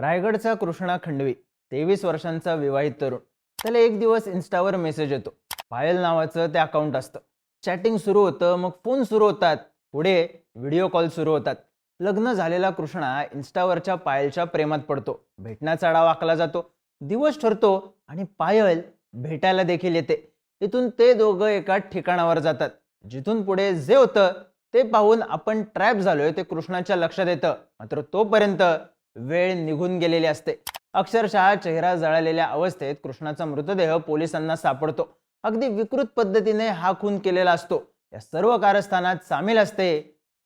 रायगडचा कृष्णा खंडवी तेवीस वर्षांचा विवाहित तरुण. त्याला एक दिवस इन्स्टावर मेसेज येतो. पायल नावाचं ते अकाउंट असतं. चॅटिंग सुरू होतं मग फोन सुरू होतात. पुढे व्हिडिओ कॉल सुरू होतात. लग्न झालेला कृष्णा इन्स्टावरच्या पायलच्या प्रेमात पडतो. भेटण्याचा डाव आखला जातो. दिवस ठरतो आणि पायल भेटायला देखील येते. इथून ते दोघं एका ठिकाणावर जातात. जिथून पुढे जे होतं ते पाहून आपण ट्रॅप झालोय ते कृष्णाच्या लक्षात येतं. मात्र तोपर्यंत वेळ निघून गेलेली असते. अक्षरशः चेहरा जळालेल्या अवस्थेत कृष्णाचा मृतदेह पोलिसांना सापडतो. अगदी विकृत पद्धतीने हा खून केलेला असतो. या सर्व कारस्थानात सामील असते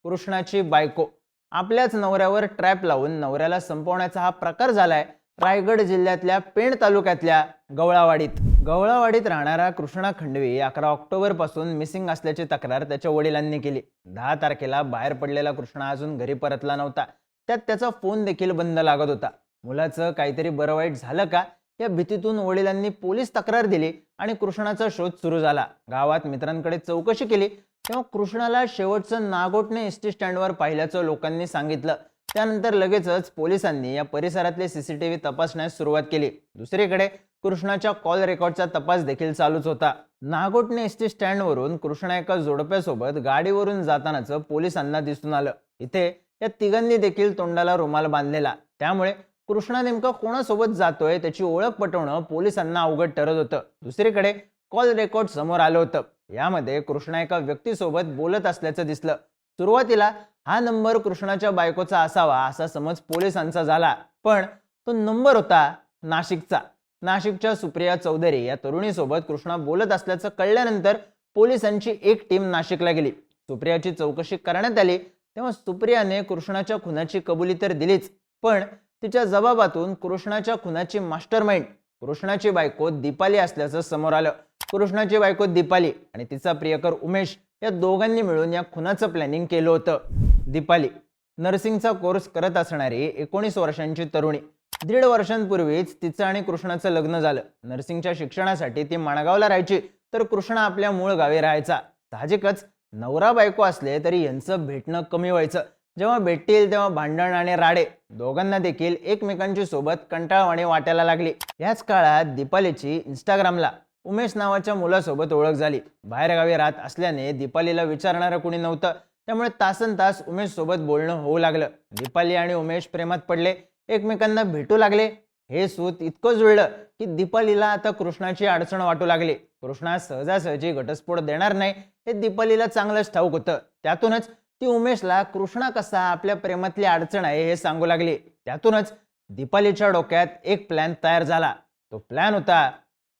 कृष्णाची बायको. आपल्याच नवऱ्यावर ट्रॅप लावून नवऱ्याला संपवण्याचा हा प्रकार झालाय रायगड जिल्ह्यातल्या पेण तालुक्यातल्या गवळावाडीत. गवळावाडीत राहणारा कृष्णा खंडवी अकरा ऑक्टोबरपासून मिसिंग असल्याची तक्रार त्याच्या वडिलांनी केली. दहा तारखेला बाहेर पडलेला कृष्णा अजून घरी परतला नव्हता. त्यात त्याचा फोन देखील बंद लागत होता. मुलाचं काहीतरी बरं वाईट झालं का? या भीतीतून वडिलांनी पोलीस तक्रार दिली आणि कृष्णाचा शोध सुरू झाला. गावात मित्रांकडे चौकशी केली तेव्हा कृष्णाला शेवटचं नागोटणे एस टी स्टँडवर पाहिल्याचं लोकांनी सांगितलं. त्यानंतर लगेचच पोलिसांनी या परिसरातले सीसीटीव्ही तपासण्यास सुरुवात केली. दुसरीकडे कृष्णाच्या कॉल रेकॉर्डचा तपास देखील चालूच होता. नागोटणे एस टी स्टँडवरून कृष्णा एका जोडप्यासोबत गाडीवरून जातानाचं पोलिसांना दिसून आलं. इथे या तिघांनी देखील तोंडाला रुमाल बांधलेला. त्यामुळे कृष्णा नेमकं कोणासोबत जातोय त्याची ओळख पटवणं पोलिसांना अवघड ठरत होतं. दुसरीकडे कॉल रेकॉर्ड समोर आलं होतं. यामध्ये कृष्णा एका व्यक्तीसोबत बोलत असल्याचं दिसलं. सुरुवातीला हा नंबर कृष्णाच्या बायकोचा असावा असा समज पोलिसांचा झाला. पण तो नंबर होता नाशिकचा. नाशिकच्या सुप्रिया चौधरी या तरुणीसोबत कृष्णा बोलत असल्याचं कळल्यानंतर पोलिसांची एक टीम नाशिकला गेली. सुप्रियाची चौकशी करण्यात आली. तेव्हा सुप्रियाने कृष्णाच्या खुनाची कबुली तर दिलीच पण तिच्या जबाबातून कृष्णाच्या खुनाची मास्टर माइंड कृष्णाची बायको दीपाली असल्याचं समोर आलं. कृष्णाची बायको दीपाली आणि तिचा प्रियकर उमेश या दोघांनी मिळून या खुनाचं प्लॅनिंग केलं होतं. दीपाली नर्सिंगचा कोर्स करत असणारी एकोणीस वर्षांची तरुणी. दीड वर्षांपूर्वीच तिचं आणि कृष्णाचं लग्न झालं. नर्सिंगच्या शिक्षणासाठी ती माणगावला राहायची तर कृष्णा आपल्या मूळ गावी राहायचा. साहजिकच नवरा बायको असले तरी यांचं भेटणं कमी व्हायचं. जेव्हा भेटतील तेव्हा भांडण आणि राडे दोघांना देखील एकमेकांची सोबत कंटाळवाणी वाटायला लागली. याच काळात दीपालीची इंस्टाग्रामला उमेश नावाच्या मुलासोबत ओळख झाली. बाहेरगावी राहत असल्याने दीपालीला विचारणारं कुणी नव्हतं. त्यामुळे तासन तास उमेश सोबत बोलणं होऊ लागलं. दीपाली आणि उमेश प्रेमात पडले. एकमेकांना भेटू लागले. हे सूत इतकं जुळलं की दीपालीला आता कृष्णाची अडचण वाटू लागली. कृष्णा सहजासहजी घटस्फोट देणार नाही हे दीपालीला चांगलंच ठाऊक होतं. त्यातूनच ती उमेशला कृष्णा कसा आपल्या प्रेमातली अडचण आहे हे सांगू लागली. त्यातूनच दीपालीच्या डोक्यात एक प्लॅन तयार झाला. तो प्लॅन होता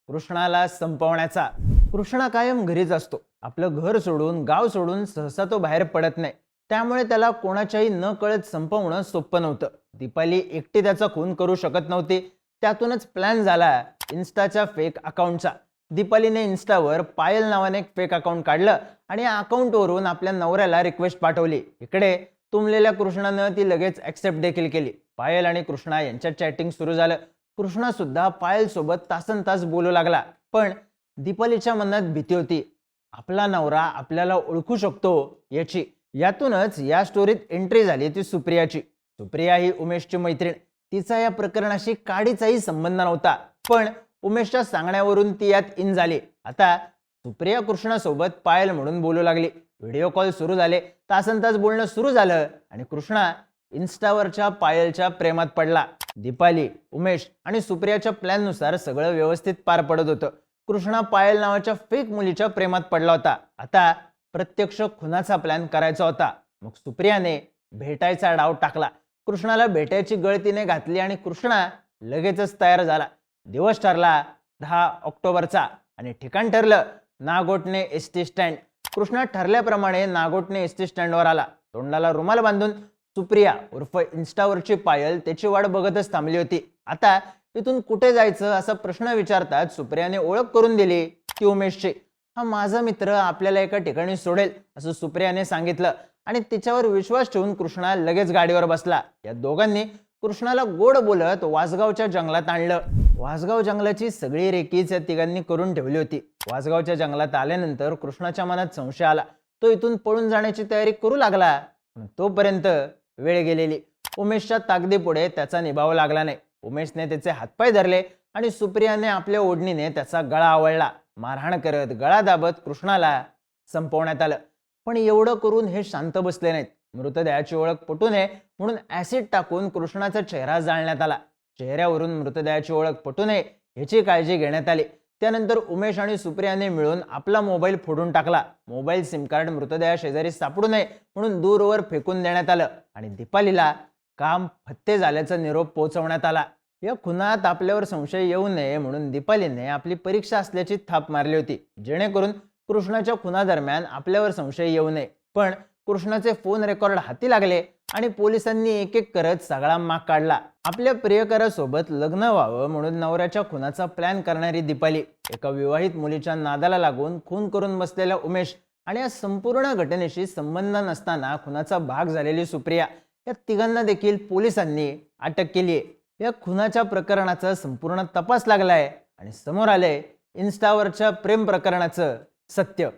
कृष्णाला संपवण्याचा. कृष्णा कायम घरीच असतो. आपलं घर सोडून गाव सोडून सहसा तो बाहेर पडत नाही. त्यामुळे त्याला कोणाच्याही न कळत संपवणं सोपं नव्हतं. दीपाली एकटी त्याचा खून करू शकत नव्हती. त्यातूनच प्लॅन झाला इन्स्टाच्या फेक अकाउंटचा दीपालीने इन्स्टावर पायल नावाने एक फेक अकाउंट काढलं आणि या अकाउंटवरून आपल्या नवऱ्याला रिक्वेस्ट पाठवली. इकडे तुंबलेल्या कृष्णानं ती लगेच ऍक्सेप्ट देखील केली. पायल आणि कृष्णा यांच्यात चॅटिंग सुरू झालं. कृष्णा सुद्धा पायल सोबत तासन तास बोलू लागला. पण दीपालीच्या मनात भीती होती. आपला नवरा आपल्याला ओळखू शकतो याची. यातूनच या स्टोरीत एंट्री झाली ती सुप्रियाची. सुप्रिया ही उमेशची मैत्रीण. तिचा या प्रकरणाशी काडीचाही संबंध नव्हता. पण उमेशच्या सांगण्यावरून ती यात इन झाली. आता सुप्रिया कृष्णासोबत पायल म्हणून बोलू लागली. व्हिडिओ कॉल सुरू झाले. तासन तास बोलणं सुरू झालं आणि कृष्णा इन्स्टावरच्या पायलच्या प्रेमात पडला. दीपाली उमेश आणि सुप्रियाच्या प्लॅननुसार सगळं व्यवस्थित पार पडत होतं. कृष्णा पायल नावाच्या फेक मुलीच्या प्रेमात पडला होता. आता प्रत्यक्ष खुनाचा प्लॅन करायचा होता. मग सुप्रियाने भेटायचा डाव टाकला. कृष्णाला भेटायची गळतीने घातली आणि कृष्णा लगेचच तयार झाला. दिवस ठरला दहा ऑक्टोबरचा आणि ठिकाण ठरलं Nagothane S T stand. Krishna ठरल्याप्रमाणे नागोटणे एस टी स्टँडवर आला. तोंडाला रुमाल बांधून सुप्रिया उर्फ इन्स्टावरची पायल त्याची वाट बघतच थांबली होती. आता तिथून कुठे जायचं असा प्रश्न विचारतात सुप्रियाने ओळख करून दिली ती उमेशची. हा माझा मित्र आपल्याला एका ठिकाणी सोडेल असं सुप्रियाने सांगितलं. आणि तिच्यावर विश्वास ठेवून कृष्णा लगेच गाडीवर बसला. या दोघांनी कृष्णाला गोड बोलत वासगावच्या जंगलात आणलं. वासगाव जंगलाची सगळी रेकीच या तिघांनी करून ठेवली होती. वासगावच्या जंगलात आल्यानंतर कृष्णाच्या मनात संशय आला. तो इथून पळून जाण्याची तयारी करू लागला. तोपर्यंत वेळ गेलेली. उमेशच्या ताकदीपुढे त्याचा निभाव लागला नाही. उमेशने त्याचे हातपाय धरले आणि सुप्रियाने आपल्या ओढणीने त्याचा गळा आवळला. मारहाण करत गळा दाबत कृष्णाला संपवण्यात आलं. पण एवढं करून हे शांत बसले नाहीत. मृतदेहाची ओळख पटू नये म्हणून ऍसिड टाकून कृष्णाचा चेहरा जाळण्यात आला. चेहऱ्यावरून मृतदेहाची ओळख पटू नये ह्याची काळजी घेण्यात आली. त्यानंतर उमेश आणि सुप्रियाने मिळून आपला मोबाईल फोडून टाकला. मोबाईल सिम कार्ड मृतदेहा शेजारी सापडू नये म्हणून दूरवर फेकून देण्यात आलं आणि दीपालीला काम फत्ते झाल्याचा निरोप पोहोचवण्यात आला. या खुनात आपल्यावर संशय येऊ नये म्हणून दीपालीने आपली परीक्षा असल्याची थाप मारली होती जेणेकरून कृष्णाच्या खुनादरम्यान आपल्यावर संशय येऊ नये. पण कृष्णाचे फोन रेकॉर्ड हाती लागले आणि पोलिसांनी एक एक करत सगळा माग काढला. आपल्या प्रियकरासोबत लग्न व्हावं म्हणून नवऱ्याच्या खुनाचा प्लॅन करणारी दीपाली एका विवाहित मुलीच्या नादाला लागून खून करून बसलेला उमेश आणि या संपूर्ण घटनेशी संबंध नसताना खुनाचा भाग झालेली सुप्रिया या तिघांना देखील पोलिसांनी अटक केली आहे या खुनाच्या प्रकरणाचा संपूर्ण तपास लागलाय आणि समोर आलंय इन्स्टावरच्या प्रेम प्रकरणाचं सत्य.